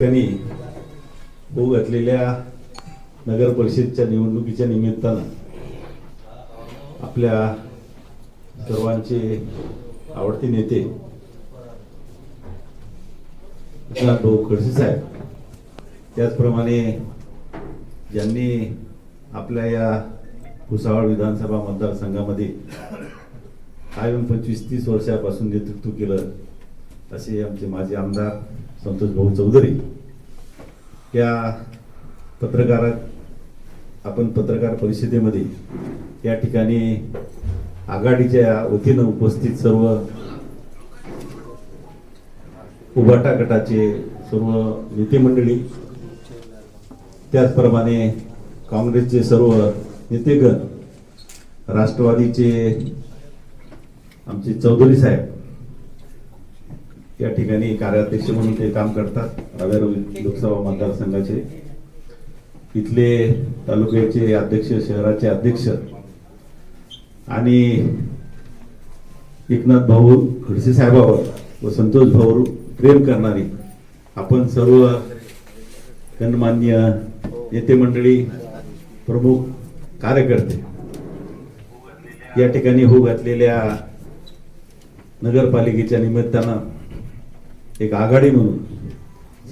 त्यांनी होऊ घातलेल्या नगर परिषदच्या निवडणुकीच्या निमित्तानं आपल्या सर्वांचे आवडते नेते एकनाथ भाऊ खडसे साहेब त्याचप्रमाणे ज्यांनी आपल्या या भुसावळ विधानसभा मतदारसंघामध्ये कायम पंचवीस तीस वर्षापासून नेतृत्व केलं असे आमचे माजी आमदार संतोष भाऊ चौधरी या पत्रकारात आपण पत्रकार परिषदेमध्ये या ठिकाणी आघाडीच्या वतीनं उपस्थित सर्व उभाटा गटाचे सर्व नेते मंडळी त्याचप्रमाणे काँग्रेसचे सर्व नेतेगण राष्ट्रवादीचे आमचे चौधरी साहेब या ठिकाणी कार्याध्यक्ष म्हणून ते काम करतात रावेर लोकसभा मतदारसंघाचे. इथले तालुक्याचे अध्यक्ष शहराचे अध्यक्ष आणि एकनाथ भाऊ खडसे साहेबावर व संतोष भाऊ प्रेम करणारी आपण सर्व गणमान्य नेते मंडळी प्रमुख कार्यकर्ते या ठिकाणी होऊ घातलेल्या नगरपालिकेच्या निमित्तानं एक आघाडी म्हणून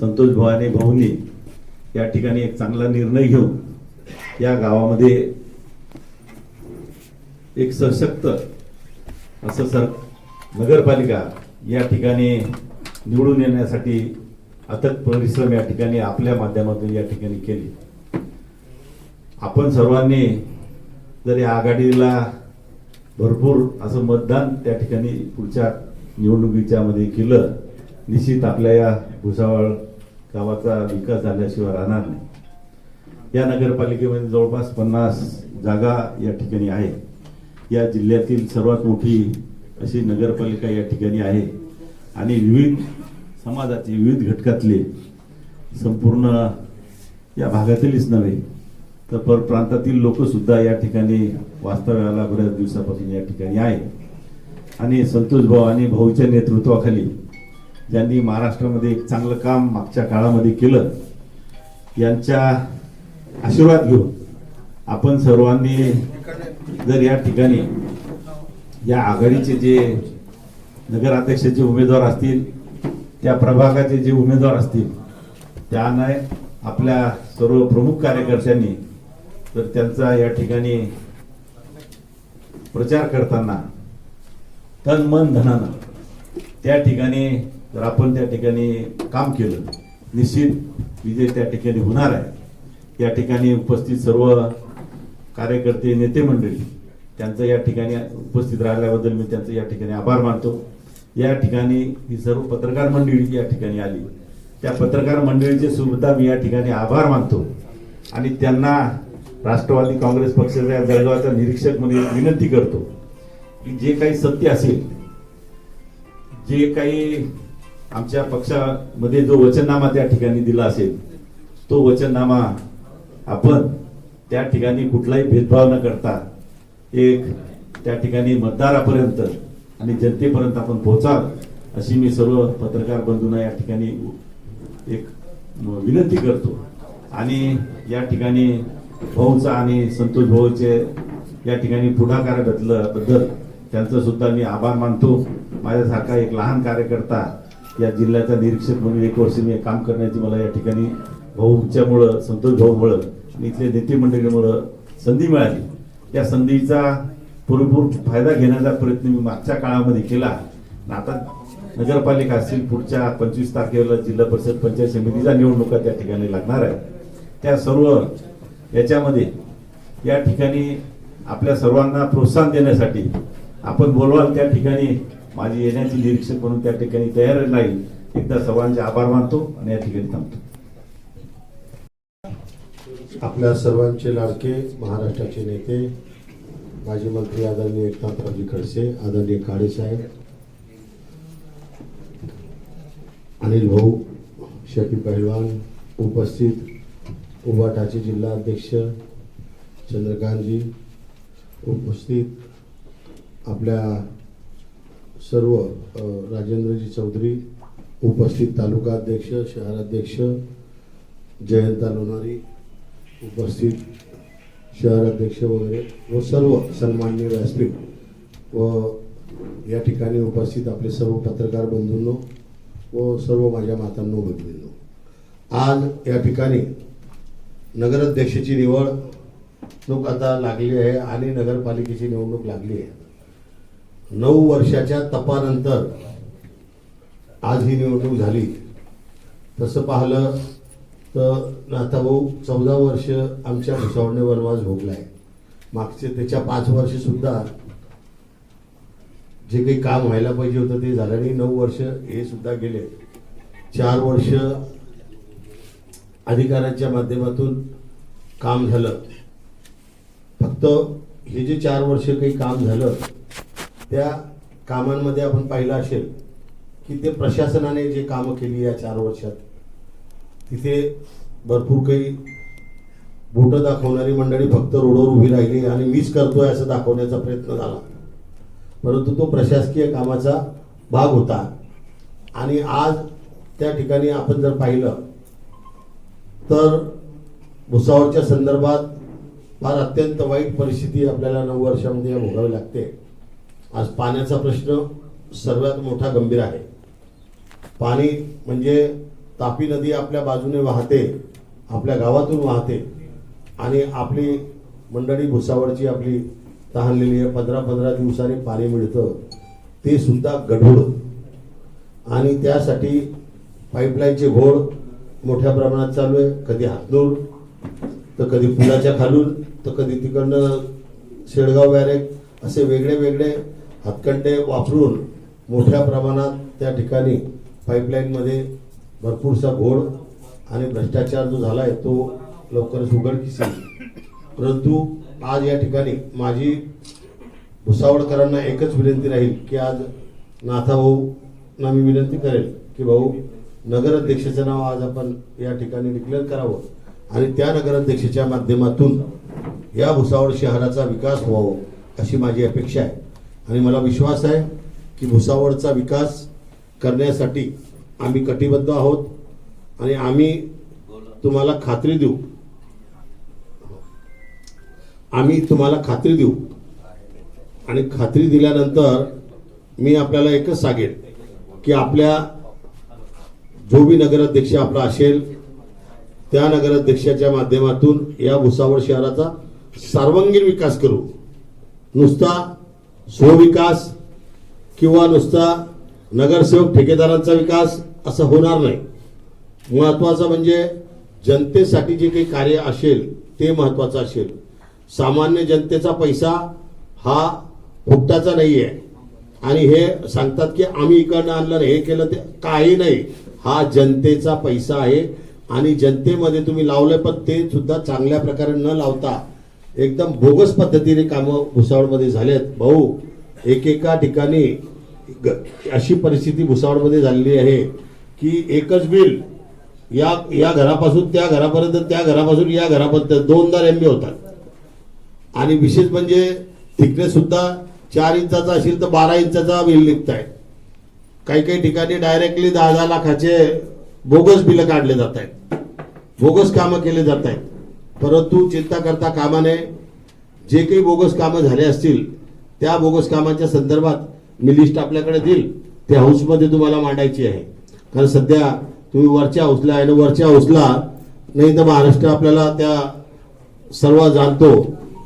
संतोष भवानी भाऊंनी या ठिकाणी एक चांगला निर्णय घेऊन या गावामध्ये एक सशक्त असं सर नगरपालिका या ठिकाणी निवडून येण्यासाठी अथक परिश्रम या ठिकाणी आपल्या माध्यमातून या ठिकाणी केले. आपण सर्वांनी जर या आघाडीला भरपूर असं मतदान त्या ठिकाणी पुढच्या निवडणुकीच्या मध्ये केलं निश्चित आपल्या या भुसावळ गावाचा विकास झाल्याशिवाय राहणार नाही. या नगरपालिकेमध्ये जवळपास पन्नास जागा या ठिकाणी आहे या जिल्ह्यातील सर्वात मोठी अशी नगरपालिका या ठिकाणी आहे आणि विविध समाजाचे विविध घटकातले संपूर्ण या भागातीलच नव्हे तर पर प्रांतातील या ठिकाणी वास्तव्याला बऱ्याच दिवसापासून या ठिकाणी आहे आणि संतोष भाऊ आणि भाऊच्या नेतृत्वाखाली ज्यांनी महाराष्ट्रामध्ये एक चांगलं काम मागच्या काळामध्ये केलं यांच्या आशीर्वाद घेऊन आपण सर्वांनी जर या ठिकाणी या आघाडीचे जे नगराध्यक्षाचे उमेदवार असतील त्या प्रभागाचे जे उमेदवार असतील त्यांना आपल्या सर्व प्रमुख कार्यकर्त्यांनी तर त्यांचा या ठिकाणी प्रचार करताना तन मन धनानं त्या ठिकाणी जर आपण त्या ठिकाणी काम केलं निश्चित विजय त्या ठिकाणी होणार आहे. या ठिकाणी उपस्थित सर्व कार्यकर्ते नेते मंडळी त्यांचं या ठिकाणी उपस्थित राहिल्याबद्दल मी त्यांचं या ठिकाणी आभार मानतो. या ठिकाणी ही सर्व पत्रकार मंडळी या ठिकाणी आली. त्या पत्रकार मंडळीचे सुद्धा मी या ठिकाणी आभार मानतो. आणि त्यांना राष्ट्रवादी काँग्रेस पक्षाच्या जळगावचा निरीक्षक म्हणून एक विनंती करतो की जे काही सत्य असेल जे काही आमच्या पक्षामध्ये जो वचननामा त्या ठिकाणी दिला असेल तो वचननामा आपण त्या ठिकाणी कुठलाही भेदभाव न करता एक त्या ठिकाणी मतदारापर्यंत आणि जनतेपर्यंत आपण पोहोचाल अशी मी सर्व पत्रकार बंधूंना या ठिकाणी एक विनंती करतो. आणि या ठिकाणी भाऊचा आणि संतोष भाऊचे या ठिकाणी पुढाकार घेतल्याबद्दल त्यांचं सुद्धा मी आभार मानतो. माझ्यासारखा एक लहान कार्यकर्ता या जिल्ह्याचा निरीक्षक म्हणून एक वर्ष मी काम करण्याची मला या ठिकाणी भाऊच्यामुळं संतोष भाऊमुळं आणि इथल्या नेते मंडळीमुळं संधी मिळाली. त्या संधीचा पुरेपूर फायदा घेण्याचा प्रयत्न मी मागच्या काळामध्ये केला. आता नगरपालिका असतील पुढच्या पंचवीस तारखेला जिल्हा परिषद पंचायत समितीच्या निवडणुका त्या ठिकाणी लागणार आहे त्या सर्व याच्यामध्ये या ठिकाणी आपल्या सर्वांना प्रोत्साहन देण्यासाठी आपण बोलवाल त्या ठिकाणी माझी येण्याची निरीक्षक म्हणून त्या ठिकाणी तयार राहील एकदा सर्वांचे आभार मानतो आणि या ठिकाणी थांबतो. आपल्या सर्वांचे लाडके महाराष्ट्राचे नेते माजी मंत्री आदरणीय एकनाथरावजी खडसे आदरणीय काळे साहेब अनिल भाऊ शफी पहलवान उपस्थित उभाटाचे जिल्हा अध्यक्ष चंद्रकांतजी उपस्थित आपल्या सर्व राजेंद्रजी चौधरी उपस्थित तालुका अध्यक्ष शहराध्यक्ष जयंत लोणारी उपस्थित शहराध्यक्ष वगैरे व सर्व सन्मान्य व्यासपीठ व या ठिकाणी उपस्थित आपले सर्व पत्रकार बंधूंनो व सर्व माझ्या मातांनो भगिनींनो. आज या ठिकाणी नगराध्यक्षाची निवडणूक आता लागली आहे आणि नगरपालिकेची निवडणूक लागली आहे. नऊ वर्षाच्या तपानंतर आज ही निवडणूक झाली. तसं पाहिलं तर नाथाभाऊ चौदा वर्ष आमच्या भुसावणे वनवास भोगलाय. मागचे त्याच्या पाच वर्ष सुद्धा जे काही काम व्हायला पाहिजे होतं ते झालं नाही. नऊ वर्ष हे सुद्धा गेले. चार वर्ष अधिकाऱ्यांच्या माध्यमातून काम झालं. फक्त हे जे चार वर्ष काही काम झालं त्या कामांमध्ये आपण पाहिलं असेल की ते प्रशासनाने जे कामं केली या चार वर्षात तिथे भरपूर काही बोटं दाखवणारी मंडळी फक्त रोडवर उभी राहिली आणि मीच करतोय असं दाखवण्याचा प्रयत्न झाला. परंतु तो प्रशासकीय कामाचा भाग होता. आणि आज त्या ठिकाणी आपण जर पाहिलं तर भुसावळच्या संदर्भात फार अत्यंत वाईट परिस्थिती आपल्याला नऊ वर्षामध्ये भोगावी लागते. आज पाण्याचा प्रश्न सर्वात मोठा गंभीर आहे. पाणी म्हणजे तापी नदी आपल्या बाजूने वाहते आपल्या गावातून वाहते आणि आपली मंडळी भुसावळची आपली तहानलेली आहे पंधरा पंधरा दिवसांनी पाणी मिळतं. ते सुद्धा गढूळ. आणि त्यासाठी पाईपलाईनचे घोड मोठ्या प्रमाणात चालू आहे. कधी हातनूर तर कधी पुलाच्या खालून तर कधी तिकडनं शेडगाव बॅरेक असे वेगळे वेगळे हातकंडे वापरून मोठ्या प्रमाणात त्या ठिकाणी पाईपलाईनमध्ये भरपूरसा घोड आणि भ्रष्टाचार जो झाला आहे तो लवकरच उघडकीस येईल. परंतु आज या ठिकाणी माझी भुसावळकरांना एकच विनंती राहील की आज नाथाभाऊंना मी विनंती करेल की भाऊ नगराध्यक्षाचं नाव आज आपण या ठिकाणी डिक्लेअर करावं आणि त्या नगराध्यक्षाच्या माध्यमातून या भुसावळ शहराचा विकास व्हावा अशी माझी अपेक्षा आहे. आणि मला विश्वास आहे की भुसावळचा विकास करण्यासाठी आम्ही कटिबद्ध आहोत आणि आम्ही तुम्हाला खात्री देऊ. आम्ही तुम्हाला खात्री देऊ. आणि खात्री दिल्यानंतर मी आपल्याला एकच सांगेन की आपल्या जो बी नगराध्यक्ष आपला असेल त्या नगराध्यक्षाच्या माध्यमातून या भुसावळ शहराचा सर्वांगीण विकास करू. नुसता स्वविकास किंवा नुसता नगरसेवक ठेकेदारांचा विकास असं होणार नाही. महत्त्वाचं म्हणजे जनतेसाठी जे काही कार्य असेल ते महत्त्वाचं असेल. सामान्य जनतेचा पैसा हा फुकटाचा नाही आहे आणि हे सांगतात की आम्ही इकडनं आणलं नाही, हे केलं ते काही नाही. हा जनतेचा पैसा आहे. आणि जनतेमध्ये तुम्ही लावलं पण ते सुद्धा चांगल्या प्रकारे न लावता एकदम बोगस पद्धतीने कामं भुसावळमध्ये झालेत. भाऊ एकेका ठिकाणी ग- अशी परिस्थिती भुसावळमध्ये झालेली आहे की एकच बिल या या घरापासून त्या घरापर्यंत त्या घरापासून या घरापर्यंत दोनदा एम बी होतात. आणि विशेष म्हणजे थिकनेस सुद्धा चार इंचाचा असेल तर बारा इंचाचा बिल निघत आहे काही काही ठिकाणी डायरेक्टली दहा दहा लाखाचे बोगस बिलं काढले जात आहेत बोगस कामं केले जात आहेत परंतु चिंता करता कामाने जे काही बोगस कामं झाले असतील त्या बोगस कामाच्या संदर्भात मी लिस्ट आपल्याकडे देईल. ते हाऊसमध्ये तुम्हाला मांडायची आहे. कारण सध्या तुम्ही वरच्या हाऊसला आहे आणि वरच्या हाऊसला नाही तर महाराष्ट्र आपल्याला त्या सर्व जाणतो.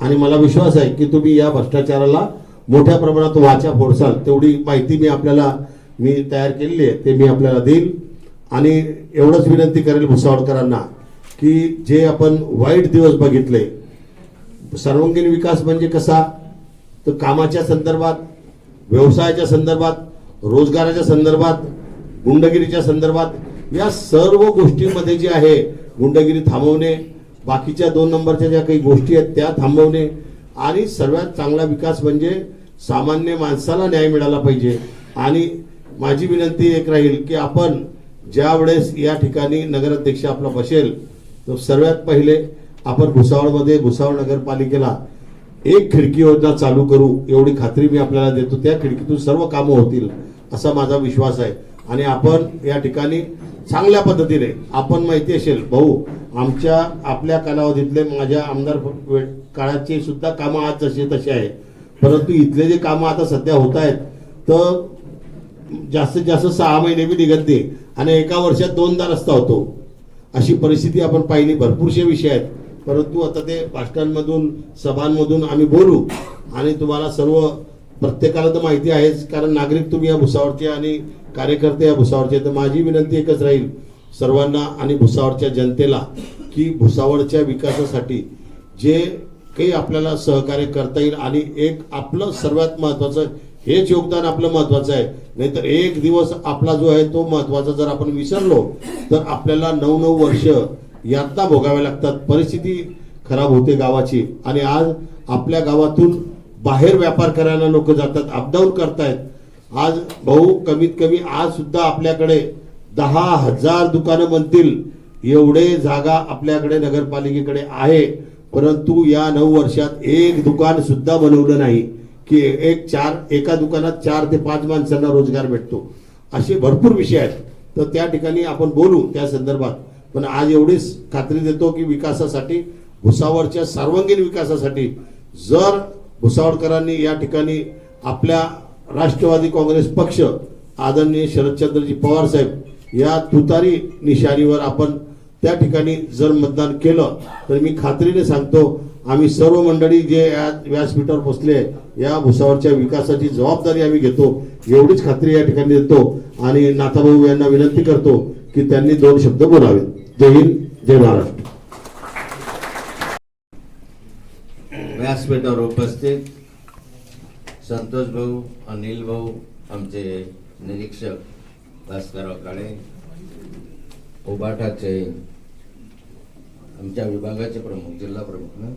आणि मला विश्वास आहे की तुम्ही या भ्रष्टाचाराला मोठ्या प्रमाणात वाचा फोडसाल. तेवढी माहिती मी आपल्याला मी तयार केलेली आहे. ते मी आपल्याला देईल आणि एवढंच विनंती करेल भुसावळकरांना. की जे आपण वाईट दिवस बघितले सर्वांगीण विकास म्हणजे कसा? तर कामाच्या संदर्भात व्यवसायाच्या संदर्भात रोजगाराच्या संदर्भात गुंडगिरीच्या संदर्भात या सर्व गोष्टींमध्ये जे आहे गुंडगिरी थांबवणे बाकीच्या दोन नंबरच्या ज्या काही गोष्टी आहेत त्या थांबवणे आणि सर्वात चांगला विकास म्हणजे सामान्य माणसाला न्याय मिळाला पाहिजे. आणि माझी विनंती एक राहील की आपण ज्या वेळेस या ठिकाणी नगराध्यक्ष आपला बसेल तर सर्वात पहिले आपण भुसावळमध्ये भुसावळ नगरपालिकेला एक खिडकी योजना चालू करू एवढी खात्री मी आपल्याला देतो. त्या खिडकीतून सर्व कामं होतील असा माझा विश्वास आहे. आणि आपण या ठिकाणी चांगल्या पद्धतीने आपण माहिती असेल भाऊ आमच्या आपल्या कालावधीतले माझ्या आमदार काळाचे सुद्धा कामं आज जसे तसे आहे. परंतु इथले जे कामं आता सध्या होत आहेत तर जास्तीत जास्त सहा महिने बी निघत नाही. आणि एका वर्षात दोनदा रस्ता होतो. अशी परिस्थिती आपण पाहिली. भरपूरशे विषय आहेत. परंतु आता ते भाषणांमधून सभांमधून आम्ही बोलू आणि तुम्हाला सर्व प्रत्येकाला तर माहिती आहेच कारण नागरिक तुम्ही या भुसावरचे आणि कार्यकर्ते या भुसावरचे तर माझी विनंती एकच राहील सर्वांना आणि भुसावळच्या जनतेला की भुसावळच्या विकासासाठी जे काही आपल्याला सहकार्य करता येईल आणि एक आपलं सर्वात महत्वाचं हेच योगदान आपलं महत्वाचं आहे. नाहीतर एक दिवस आपला जो आहे तो महत्त्वाचा जर आपण विसरलो तर आपल्याला नऊ नऊ वर्ष यातना भोगाव्या लागतात. परिस्थिती खराब होते गावाची. आणि आज आपल्या गावातून बाहेर व्यापार करायला लोक जातात अपडाऊन करतायत. आज भाऊ कमीत कमी आज सुद्धा आपल्याकडे दहा हजार दुकानं बनतील. एवढे जागा आपल्याकडे नगरपालिकेकडे आहे. परंतु या नऊ वर्षात एक दुकान सुद्धा बनवलं नाही. की एक चार एका दुकानात चार ते पाच माणसांना रोजगार भेटतो. असे भरपूर विषय आहेत. तर त्या ठिकाणी आपण बोलू त्या संदर्भात. पण आज एवढीच खात्री देतो की विकासासाठी भुसावळच्या सर्वांगीण विकासासाठी जर भुसावळकरांनी या ठिकाणी आपल्या राष्ट्रवादी काँग्रेस पक्ष आदरणीय शरदचंद्रजी पवार साहेब या तुतारी निशाणीवर आपण त्या ठिकाणी जर मतदान केलं तर मी खात्रीने सांगतो आम्ही सर्व मंडळी जे या व्यासपीठावर बसले या भुसावरच्या विकासाची जबाबदारी आम्ही घेतो एवढीच खात्री या ठिकाणी देतो आणि नाथाभाऊ यांना विनंती करतो की त्यांनी दोन शब्द बोलावेत. जय हिंद जय महाराष्ट्र. व्यासपीठावर उपस्थित संतोष भाऊ अनिल भाऊ आमचे निरीक्षक भास्करराव काळे उबाटाचे आमच्या विभागाचे प्रमुख जिल्हा प्रमुख ना?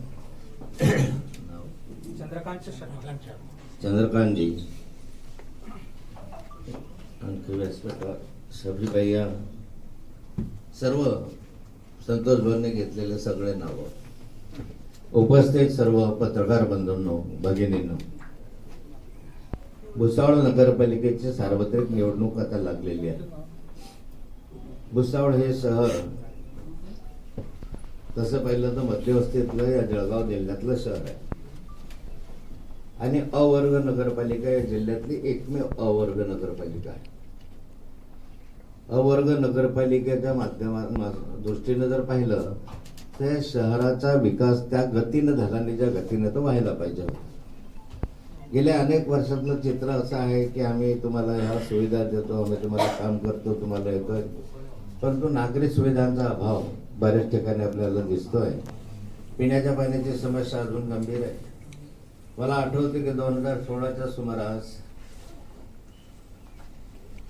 चंद्रकांत चंद्रकांतजी. आणखी व्यासपीठा शबरीबाई सर्व संतोष भाऊंनी घेतलेले सगळे नावं. उपस्थित सर्व पत्रकार बंधूंनो भगिनींनो. भुसावळ नगरपालिकेची सार्वत्रिक निवडणूक आता लागलेली आहे. भुसावळ हे शहर तसं पाहिलं तर मध्यवस्तीतलं या जळगाव जिल्ह्यातलं शहर आहे. आणि अवर्ग नगरपालिका या जिल्ह्यातली एकमेव अवर्ग नगरपालिका आहे. अवर्ग नगरपालिकेच्या माध्यमा दृष्टीनं जर पाहिलं तर शहराचा विकास त्या गतीनं झाला आणि ज्या गतीनं तो व्हायला पाहिजे गेल्या अनेक वर्षातलं चित्र असं आहे की आम्ही तुम्हाला ह्या सुविधा देतो आम्ही तुम्हाला काम करतो तुम्हाला येतो परंतु नागरी सुविधांचा अभाव बऱ्याच ठिकाणी आपल्याला दिसतोय. पिण्याच्या पाण्याची समस्या अजून गंभीर आहे. मला आठवते की दोन हजार सोळाच्या सुमारास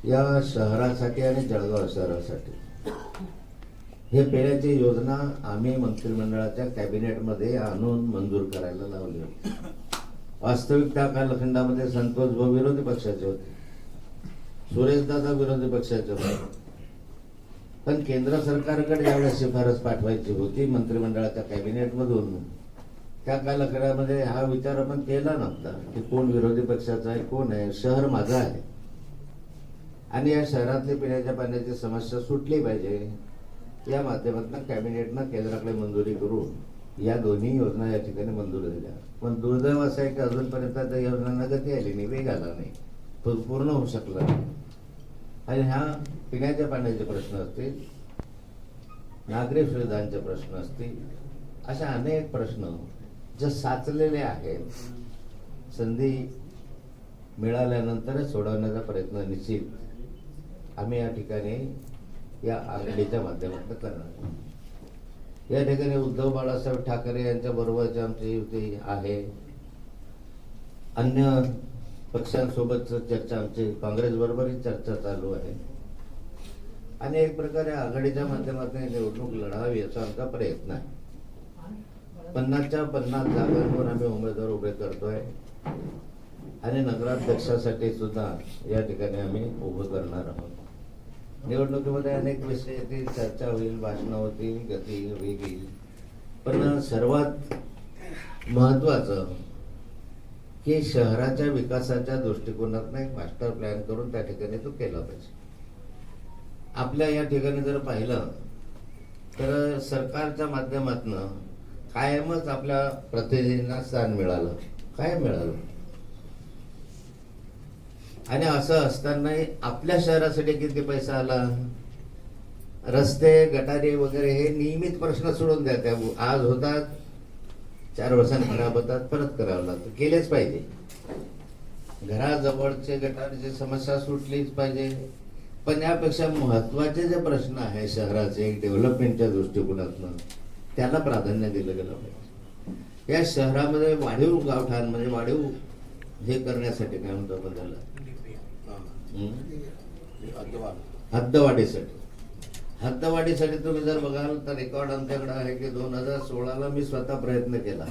या शहरासाठी आणि जळगाव शहरासाठी हे पेण्याची योजना आम्ही मंत्रिमंडळाच्या कॅबिनेटमध्ये आणून मंजूर करायला लावली होती. वास्तविक त्या कालखंडामध्ये संतोष भाऊ विरोधी पक्षाचे होते. सुरेशदादा विरोधी पक्षाचे होते. पण केंद्र सरकारकडे ज्यावेळेस शिफारस पाठवायची होती मंत्रिमंडळाच्या कॅबिनेटमधून. त्या कालखंडामध्ये हा विचार आपण केला नव्हता की कोण विरोधी पक्षाचा आहे कोण आहे शहर माझं आहे. आणि या शहरातली पिण्याच्या पाण्याची समस्या सुटली पाहिजे या माध्यमातून कॅबिनेटनं केंद्राकडे मंजुरी करून या दोन्ही योजना या ठिकाणी मंजूर झाल्या पण दुर्दैव असं आहे की अजूनपर्यंत त्या योजनांना गती आली नाही वेग आला नाही. पूर्ण होऊ शकला नाही. आणि ह्या पिण्याच्या पाण्याचे प्रश्न असतील नागरी सुविधांचे प्रश्न असतील अशा अनेक प्रश्न जे साचलेले आहेत संधी मिळाल्यानंतरच सोडवण्याचा प्रयत्न निश्चित आम्ही या ठिकाणी या आघाडीच्या माध्यमातून करणार या ठिकाणी उद्धव बाळासाहेब ठाकरे यांच्या बरोबरची आमची युती आहे अन्य पक्षांसोबत चर्चा आमची काँग्रेस बरोबरही चर्चा चालू आहे. आणि एक प्रकारे आघाडीच्या माध्यमातून निवडणूक लढावी याचा आमचा प्रयत्न आहे. पन्नासच्या पन्नास जागांवर आम्ही उमेदवार उभे करतोय. आणि नगराध्यक्षासाठी सुद्धा या ठिकाणी आम्ही उभं करणार आहोत. निवडणुकीमध्ये अनेक विषय येतील चर्चा होईल भाषणं होतील गती येईल, वेग येईल पण सर्वात महत्वाचं की शहराच्या विकासाच्या दृष्टिकोनातनं एक मास्टर प्लॅन करून त्या ठिकाणी तो केला पाहिजे. आपल्या या ठिकाणी जर पाहिलं तर सरकारच्या माध्यमातनं कायमच आपल्या प्रतिनिधींना स्थान मिळालं. काय मिळालं. आणि असं असतानाही आपल्या शहरासाठी किती पैसा आला? रस्ते गटारे वगैरे हे नियमित प्रश्न सोडून द्या त्या आज होतात चार वर्षांनी खराब होतात परत करावं लागतं. केलेच पाहिजे. घराजवळचे गटारीची समस्या सुटलीच पाहिजे. पण यापेक्षा महत्त्वाचे जे प्रश्न आहे शहराचे डेव्हलपमेंटच्या दृष्टिकोनातून त्याला प्राधान्य दिलं गेलं पाहिजे. या शहरामध्ये वाढीव गावठाण म्हणजे वाढीव हे करण्यासाठी काय म्हणतो आपण त्याला हद्दवाढीसाठी. हद्दवाढीसाठी तुम्ही जर बघाल तर रेकॉर्ड आमच्याकडे आहे की दोन हजार सोळाला मी स्वतः प्रयत्न केला.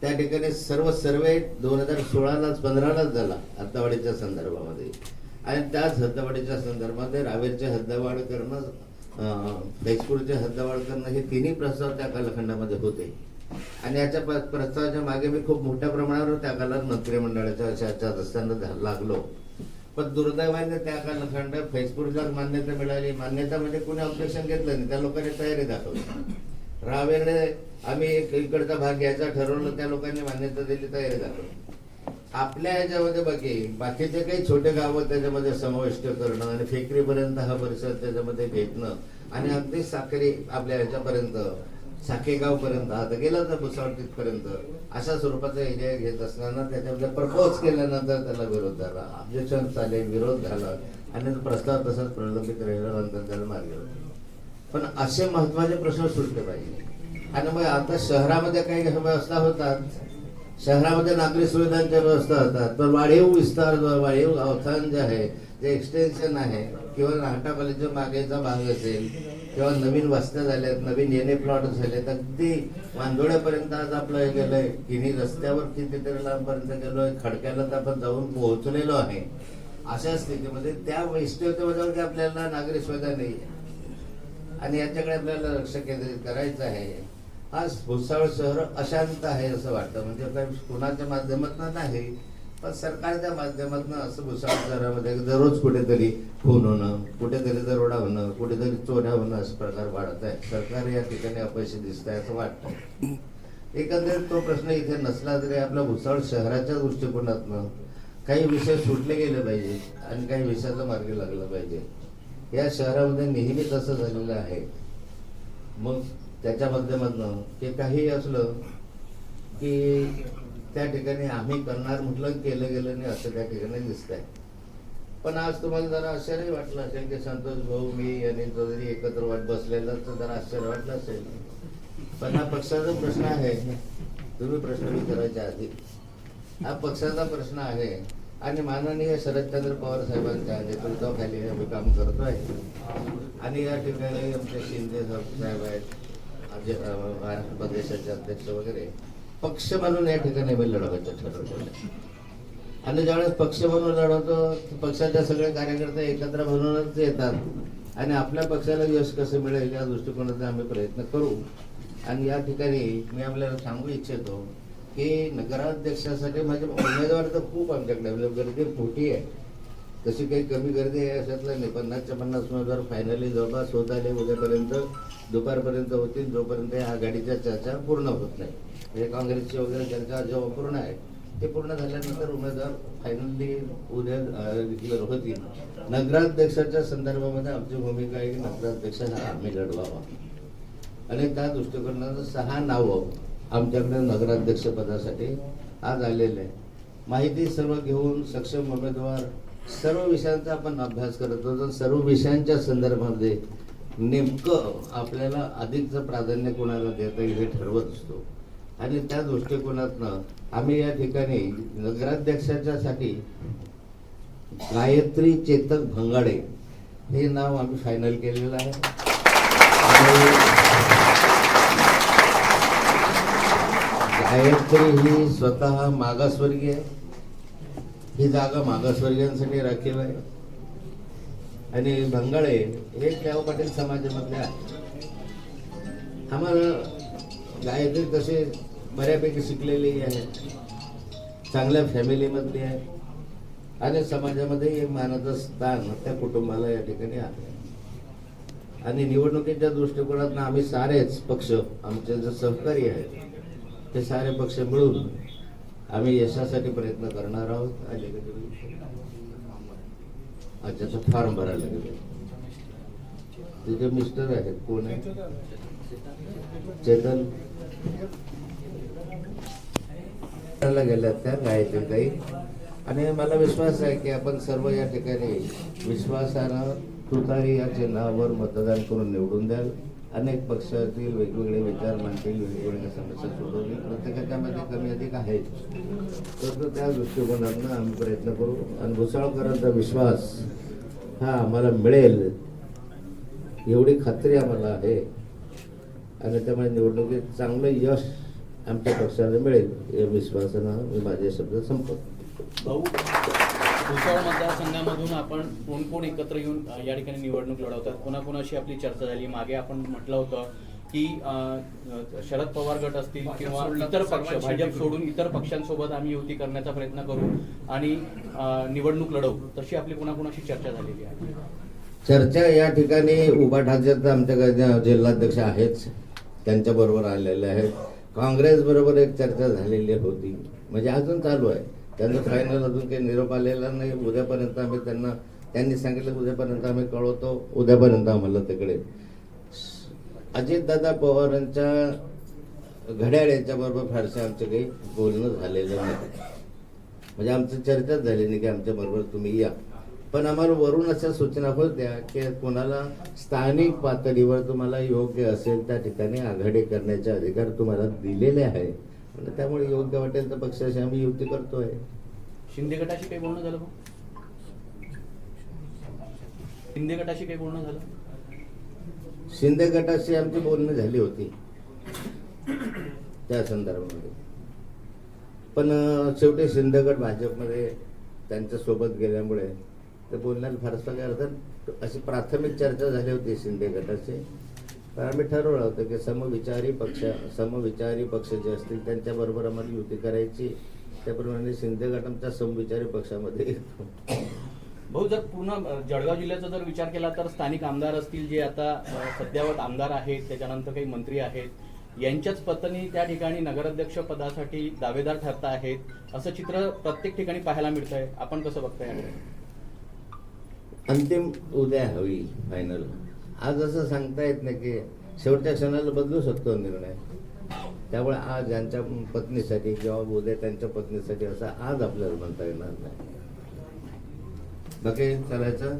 त्या ठिकाणी सर्व सर्वे दोन हजार सोळालाच पंधरालाच झाला हद्दवाढीच्या संदर्भामध्ये. आणि त्याच हद्दवाडीच्या संदर्भामध्ये रावेरचे हद्दवाड करणं अं, हद्दवाड करणं हे तिन्ही प्रस्ताव त्या कालखंडामध्ये होते. आणि याच्या प्रस्तावाच्या मागे मी खूप मोठ्या प्रमाणावर त्या काळात मंत्रिमंडळाच्या चर्चेत असताना झा- लागलो. पण दुर्दैवाने त्या कालखंड फेसबुकला मान्यता मिळाली. मान्यता म्हणजे कुणी ऑब्जेक्शन घेतलं नाही. त्या लोकांनी तयारी दाखवली. रावेरने आम्ही एक इकडचा भाग घ्यायचा ठरवलं त्या लोकांनी मान्यता दिली तयारी दाखवली. आपल्या ह्याच्यामध्ये बाकी बाकीचे काही छोटे गावं त्याच्यामध्ये समाविष्ट करणं आणि फेकरीपर्यंत हा परिसर त्याच्यामध्ये भेटणं आणि अगदी साखरी आपल्या ह्याच्यापर्यंत साखेगाव पर्यंत आता गेला तर भुसावळ तिथपर्यंत अशा स्वरूपाचा एरिया घेत असताना त्याच्यामध्ये प्रपोज केल्यानंतर त्याला विरोध झाला. ऑब्जेक्शन आले विरोध झाला आणि प्रस्ताव तसाच प्रलंबित राहिल्यानंतर त्याला मार्ग पण असे महत्त्वाचे प्रश्न सुटले पाहिजे. आणि मग आता शहरामध्ये काही व्यवस्था होतात. शहरामध्ये नागरी सुविधांच्या व्यवस्था होतात पण वाढीव विस्तार जो वाढीव अवधान जे आहे ते एक्सटेन्शन आहे किंवा नाटा कॉलेजच्या मागेचा भाग असेल किंवा नवीन वस्त्या झाल्यात नवीन येणे प्लॉट झालेत अगदी वांदोड्यापर्यंत आज आपलं हे गेलंय किनी रस्त्यावर कितीतरी लांबपर्यंत गेलोय खडक्याला तर आपण जाऊन पोहोचलेलो आहे. अशा स्थितीमध्ये त्या वैशिष्ट्यतेमध्ये आपल्याला नागरी सुविधा नाही आणि याच्याकडे आपल्याला लक्ष केंद्रित करायचं आहे. आज भुसावळ शहर अशांत आहे असं वाटतं. म्हणजे काही कुणाच्या माध्यमातून नाही पण सरकारच्या माध्यमातून असं भुसावळ शहरामध्ये दररोज कुठेतरी खून होणं कुठेतरी दरोडा होणं कुठेतरी चोऱ्या होणं असं प्रकार वाढत आहे. सरकार या ठिकाणी अपयशी दिसत आहे असं वाटतं. एकंदरीत तो प्रश्न इथे नसला तरी आपल्या भुसावळ शहराच्या दृष्टिकोनातनं काही विषय सुटले गेले पाहिजे आणि काही विषयाचा मार्ग लागला पाहिजे. या शहरामध्ये नेहमीच असं झालेलं आहे. मग त्याच्या माध्यमातून ते काही असलं की त्या ठिकाणी आम्ही करणार म्हटलं केलं गेलं नाही असं त्या ठिकाणी दिसतंय. पण आज तुम्हाला जरा आश्चर्य वाटलं असेल की संतोष भाऊ मी आणि चौधरी एकत्र वाट बसलेलं तर जरा आश्चर्य वाटलं असेल. पण हा पक्षाचा प्रश्न आहे. तुम्ही प्रश्न विचारायच्या आधी. हा पक्षाचा प्रश्न आहे आणि माननीय शरदचंद्र पवार साहेबांच्या नेतृत्वाखाली आम्ही काम करतो आहे आणि या ठिकाणी आमचे शिंदे साहेब आहेत. आमचे महाराष्ट्र प्रदेशाचे अध्यक्ष वगैरे पक्ष म्हणून या ठिकाणी आम्ही लढवायचं ठरवलेलं आणि ज्यावेळेस पक्ष म्हणून लढवतो पक्षाच्या पक्षाचे सगळे कार्यकर्ते एकत्र म्हणूनच येतात. आणि आपल्या पक्षाला यश कसं मिळेल या दृष्टिकोनाचा आम्ही प्रयत्न करू. आणि या ठिकाणी मी आपल्याला सांगू इच्छितो की नगराध्यक्षासाठी माझे उमेदवार तर खूप आमच्याकडे म्हणजे गर्दी मोठी आहे. तशी काही कमी गर्दी आहे अशातलं नाही. पन्नासच्या पन्नास उमेदवार फायनली जवळपास होत आले उद्यापर्यंत दुपारपर्यंत होतील जोपर्यंत या आघाडीच्या चर्चा पूर्ण होत नाही. म्हणजे काँग्रेसची वगैरे चर्चा जेव्हा पूर्ण आहे ते पूर्ण झाल्यानंतर उमेदवार फायनली उद्या डिक्लेअर होतील. नगराध्यक्षाच्या संदर्भामध्ये आमची भूमिका आहे की नगराध्यक्ष हा आम्ही लढवावा. आणि त्या दृष्टिकोनानं सहा नावं आमच्याकडे नगराध्यक्ष पदासाठी आज आलेले आहे माहिती सर्व घेऊन सक्षम उमेदवार सर्व विषयांचा आपण अभ्यास करत होतो. सर्व विषयांच्या संदर्भामध्ये नेमकं आपल्याला अधिकचं प्राधान्य कोणाला देता येईल हे ठरवत असतो. आणि त्या दृष्टिकोनातनं आम्ही या ठिकाणी नगराध्यक्षाच्यासाठी गायत्री चेतक भंगाडे हे नाव आम्ही फायनल केलेलं आहे. गायत्री ही स्वतः मागासवर्गीय आहे. ही जागा मागासवर्गीयांसाठी राखीव आहे. आणि भंगाळे हे केव पाटील समाजामधले आम्हाला गायत्री तसे बऱ्यापैकी शिकलेली आहेत चांगल्या फॅमिलीमधली आहे. आणि समाजामध्ये एक मानाचं स्थान त्या कुटुंबाला या ठिकाणी आहे. आणि निवडणुकीच्या दृष्टिकोनातून आम्ही सारेच पक्ष आमचे जे सहकारी आहेत ते सारे पक्ष मिळून आम्ही यशासाठी प्रयत्न करणार आहोत. आणि तो फॉर्म भरायला गेले. तिथे मिस्टर आहेत. कोण आहे? चेतन. करायला गेल्यात त्या गायत्री काही आणि मला विश्वास आहे की आपण सर्व या ठिकाणी विश्वासानं तुतारी या चिन्हावर मतदान करून निवडून द्याल. अनेक पक्षातील वेगवेगळे विचार मांडतील वेगवेगळ्या समस्या सोडवतील. प्रत्येकाच्यामध्ये कमी अधिक आहेत. तर तो त्या दृष्टिकोनातून आम्ही प्रयत्न करू. आणि भुसाळकरांचा विश्वास हा आम्हाला मिळेल. एवढी खात्री आम्हाला आहे. आणि त्यामुळे निवडणुकीत चांगलं यश आमच्या पक्षाला मिळेल. या विश्वासानं मी माझे शब्द संपवतो. भाऊ? भुसावळ मतदारसंघामधून आपण कोण कोण एकत्र येऊन या ठिकाणी निवडणूक लढवतात? कोणाकोणाशी आपली चर्चा झाली? मागे आपण म्हटलं होतं की शरद पवार गट असतील किंवा इतर पक्ष भाजप सोडून इतर पक्षांसोबत आम्ही युती करण्याचा प्रयत्न करू आणि निवडणूक लढवू. तशी आपली कोणाकोणाशी चर्चा झालेली आहे? चर्चा या ठिकाणी उभाठाचे तर आमच्याकडे जिल्हाध्यक्ष आहेच त्यांच्याबरोबर आलेले आहेत. काँग्रेस बरोबर एक चर्चा झालेली होती. म्हणजे अजून चालू आहे. त्यांचं फायनल अजून काही निरोप आलेला नाही. उद्यापर्यंत आम्ही त्यांना त्यांनी सांगितलं उद्यापर्यंत आम्ही कळवतो. उद्यापर्यंत आम्हाला तिकडे. अजितदादा पवारांच्या घड्याळ यांच्याबरोबर फारसे आमचं काही बोलणं झालेलं नाही. म्हणजे आमची चर्चाच झाली नाही की आमच्याबरोबर तुम्ही या. पण आम्हाला वरून अशा सूचना होत्या की कोणाला स्थानिक पातळीवर तुम्हाला योग्य असेल त्या ठिकाणी आघाडी करण्याचे अधिकार तुम्हाला दिलेले आहे आणि त्यामुळे योग्य वाटेल तर पक्षाशी आम्ही युती करतोय. शिंदे गटाशी काही बोलणं झालं शिंदे गटाशी काही बोलणं झालं? शिंदे गटाशी आमची बोलणं झाली होती. त्या संदर्भामध्ये. पण शेवटी शिंदे गट भाजपमध्ये त्यांच्यासोबत गेल्यामुळे ते बोलण्याला फारसा काही अर्थ अशी प्राथमिक चर्चा झाली होती शिंदे गटाची तर आम्ही ठरवलं होतं की समविचारी पक्ष समविचारी पक्ष जे असतील त्यांच्याबरोबर आम्हाला युती करायची. त्याप्रमाणे शिंदे गट आमच्या समविचारी पक्षामध्ये येतो. भाऊ जर पूर्ण जळगाव जिल्ह्याचा जर विचार केला तर स्थानिक आमदार असतील जे आता सध्यावत आमदार आहेत त्याच्यानंतर काही मंत्री आहेत यांच्याच पत्नी त्या ठिकाणी नगराध्यक्ष पदासाठी दावेदार ठरता आहेत असं चित्र प्रत्येक ठिकाणी पाहायला मिळतंय. आपण कसं बघताय? अंतिम उद्या हवी फायनल आज असं सांगता येत नाही की शेवटच्या क्षणाला बदलू शकतो निर्णय. त्यामुळे आज यांच्या पत्नीसाठी किंवा उद्या त्यांच्या पत्नीसाठी असं आज आपल्याला म्हणता येणार नाही. बाकी करायचं?